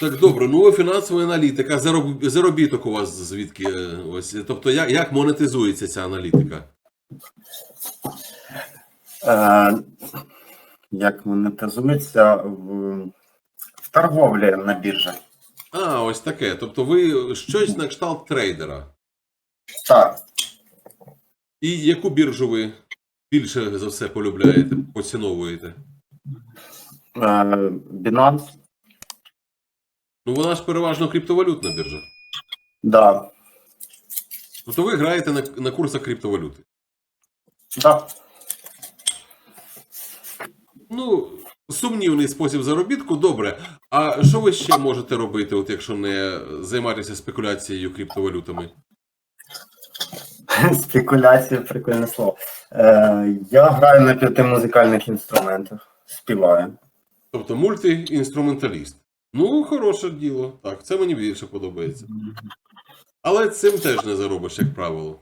Так, добре, ну фінансова аналітика, зароб- заробіток у вас звідки? е, Ось, тобто, як, як монетизується ця аналітика? Е, як монетизується в, в торговлі на біржі. А, ось таке. Тобто, ви щось на кшталт трейдера. Так. І яку біржу ви більше за все полюбляєте, поціновуєте? Е, Binance, Ну, вона ж переважно криптовалютна біржа. да. Тобто ви граєте на, на курсах криптовалюти. Да. Ну, сумнівний спосіб заробітку, добре. А що ви ще можете робити, от якщо не займатися спекуляцією криптовалютами? Спекуляція, прикольне слово. Е, я граю на п'яти музикальних інструментах, співаю. Тобто мультиінструменталіст. Ну, хороше діло. Так, це мені більше подобається. Але цим теж не заробиш, як правило.